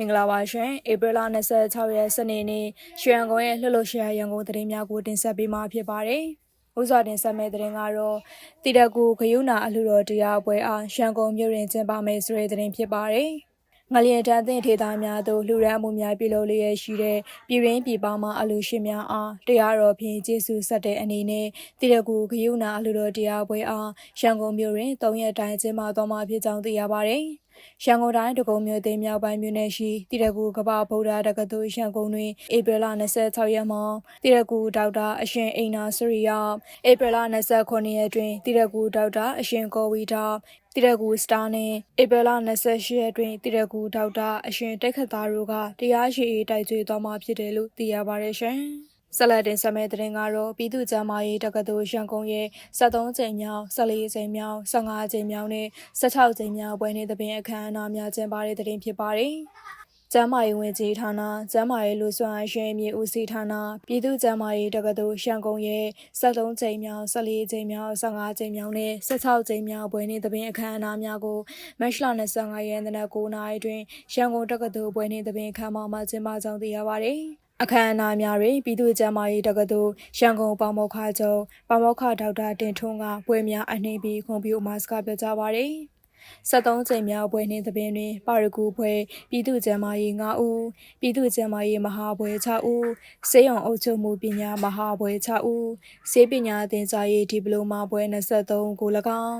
မင်္ဂလာပါရှင်ဧပြီလ26ရက်စနေနေ့ရွှေရန်ကုန်ရဲ့လှုပ်လှုပ်ရှားရန်ကုန်သတင်းများကိုတင်ဆက်ပေးမှာဖြစ်ပါတယ်။ဥစွာတင်ဆက်မယ့်သတင်းကတော့တိတကူခရုဏာအလှတော်တရားပွဲအားရန်ကုန်မြို့တွင်ကျင်းပမယ်ဆိုတဲ့သတင်းဖြစ်ပါတယ်။ငလျင်တန်းတင်ထေသားများသို့လှူဒန်းမှုများပြုလုပ်လျက်ရှိတဲ့ပြည်ရင်းပြည်ပမှအလူရှင်များအားတရားတော်ဖြင့်ကျေးဇူးဆက်တဲ့အနေနဲ့တိတကူခရုဏာအလှတော်တရားပွဲအားရန်ကုန်မြို့တွင်၃ရက်တိုင်ကျင်းပသွားမှာဖြစ်ကြောင်းသိရပါတယ်။ ရန်ကုန်တိုင်းဒဂုံမြို့သိမ်းမြောက်ပိုင်းမြို့နယ်ရှိတိရကူကပ္ပဗုဒ္ဓတက္ကသိုလ်ရန်ကုန်တွင်ဧပြီလ26ရက်မှာတိရကူဒေါက်တာအရှင်အိနာစရိယဧပြီလ29ရက်တွင်တိရကူဒေါက်တာအရှင်ကောဝီတာတိရကူစတာနှင့်ဧပြီလ28ရက်တွင်တိရကူဒေါက်တာအရှင်တက်ခတ်သားတို့ကတရားရှိအေးတိုက်ကျွေးသွားမှာဖြစ်တယ်လို့သိရပါတယ်ရှင်။ ဆက်လက်တင်ဆက်မယ့်သတင်းကတော့ပြည်သူ့ကျန်းမာရေးတက္ကသိုလ်ရန်ကုန်ရဲ့73ကြိမ်မြောက်14ကြိမ်မြောက်15ကြိမ်မြောက်နဲ့16ကြိမ်မြောက်ပွဲနေ့သဘင်အခမ်းအနားများကျင်းပတဲ့သတင်းဖြစ်ပါတယ်။ကျမ်းမာရေးဝန်ကြီးဌာနကျမ်းမာရေးလူစွမ်းရှင်မြေဦးစီးဌာနပြည်သူ့ကျမ်းမာရေးတက္ကသိုလ်ရန်ကုန်ရဲ့73ကြိမ်မြောက်14ကြိမ်မြောက်15ကြိမ်မြောက်နဲ့16ကြိမ်မြောက်ပွဲနေ့သဘင်အခမ်းအနားများကိုမတ်လ25ရက်နေ့နက်9:00နာရီတွင်ရန်ကုန်တက္ကသိုလ်ပွဲနေ့သဘင်အခမ်းအနားမှာကျင်းပကြောင်းသိရပါတယ်။ အခမ်းအနားများတွင်ပြည်သူ့ကျန်းမာရေးတက္ကသိုလ်ရန်ကုန်ပေါမောက္ခချုပ်ပေါမောက္ခဒေါက်တာတင်ထွန်းကပွဲများအနှိမ့်ပြီးခွန်ပြုမှာစကားပြောကြားပါရယ်73ကြိမ်မြောက်ပွဲနှင့်သဘင်တွင် ပါရဂူပွဲပြည်သူ့ကျန်းမာရေး9ဦးပြည်သူ့ကျန်းမာရေးမဟာပွဲ6ဦးစေယုံအုပ်ချုပ်မှုပညာမဟာပွဲ6ဦးစေပညာသင်ကြားရေးဒီပလိုမာပွဲ23ကို၎င်း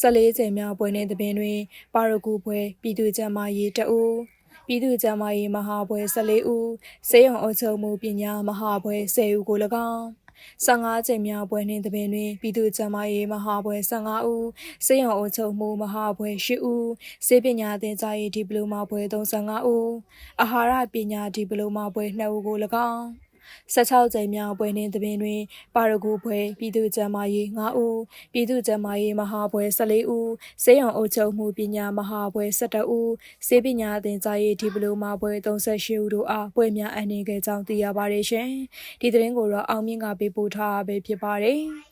14ကြိမ်မြောက်ပွဲနှင့်သဘင်တွင် ပါရဂူပွဲပြည်သူ့ကျန်းမာရေး2ဦး ပြည်သူ့ကျန်းမာရေးမဟာဘွဲ14ဦးစေယုံအုပ်ချုပ်မှုပညာမဟာဘွဲ10ဦးကို၎င်း15ချိန်မြောက်ပွဲနှင့်တပင်တွင်ပြည်သူ့ကျန်းမာရေးမဟာပွဲ15ဦးစေယုံအုပ်ချုပ်မှုမဟာပွဲ10ဦးစေပညာသင်ကြားရေးဒီပလိုမာပွဲ35ဦးအာဟာရပညာဒီပလိုမာပွဲ2ဦးကို၎င်း 16ကြိမ်မြောက်ပွဲနှင့်တပင်တွင် ပါရဂူပွဲပြည်သူ့ကျန်းမာရေး9ဦးပြည်သူ့ကျန်းမာရေးမဟာပွဲ14ဦးစေယုံအုပ်ချုပ်မှုပညာမဟာပွဲ17ဦးစေပညာသင်ကြားရေးဒီပလိုမာပွဲ38ဦးတို့အားပွဲများအနှင်ခဲ့ကြောင်းသိရပါတယ်ရှင်ဒီသတင်းကိုတော့အောင်မြင့်ကပေးပို့ထားပဲဖြစ်ပါတယ်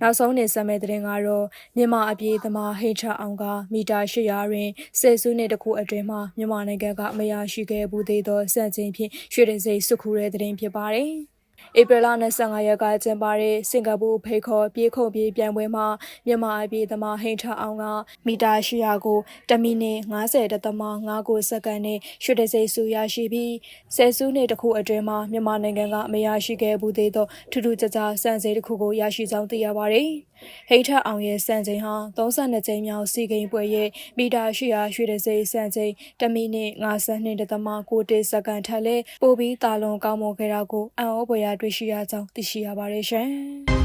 နောက်ဆုံးနေဆက်မဲ့တဲ့ကတော့မြန်မာအပြေးသမားဟိတ်ချအောင်ကမီတာ800တွင်ဆယ်စုနှစ်တခုအတွင်းမှာမြန်မာနိုင်ငံကမရရှိခဲ့ဘူးသေးသောစံချိန်ဖြင့်ရွှေတစိစုခုတဲ့တဲ့ဖြစ်ပါတယ်။ ဧပြီလ25ရက်ကကျင်းပတဲ့စင်ကာပူဖိတ်ခေါ်ပြေးခုံပြေးပြိုင်ပွဲမှာမြန်မာအပြေးသမားဟိန်ထအောင်ကမီတာ800ကိုတမိနစ်90.5ကိုစက္ကန့်နဲ့ရွှေတစိဆူရရှိပြီးဆယ်စုနှစ်တစ်ခုအတွင်းမှာမြန်မာနိုင်ငံကမရရှိခဲ့ဘူးသေးသောထူးထူးခြားခြားစံချိန်တစ်ခုကိုရရှိကြောင်းသိရပါတယ်။ဟိထအောင်ရဲ့စံချိန်ဟာ32ကြိမ်မြောက်စီဂိမ်းပွဲရဲ့မီတာ800ရွှေတစိစံချိန်1မိနစ်52.6စက္ကန့်ထက်လဲပိုပြီးတာလွန်ကောင်းမွန်ခဲ့တာကိုအံ့ဩဖွယ်ရာတွေ့ရှိရကြောင်းသိရှိရပါတယ်ရှင်။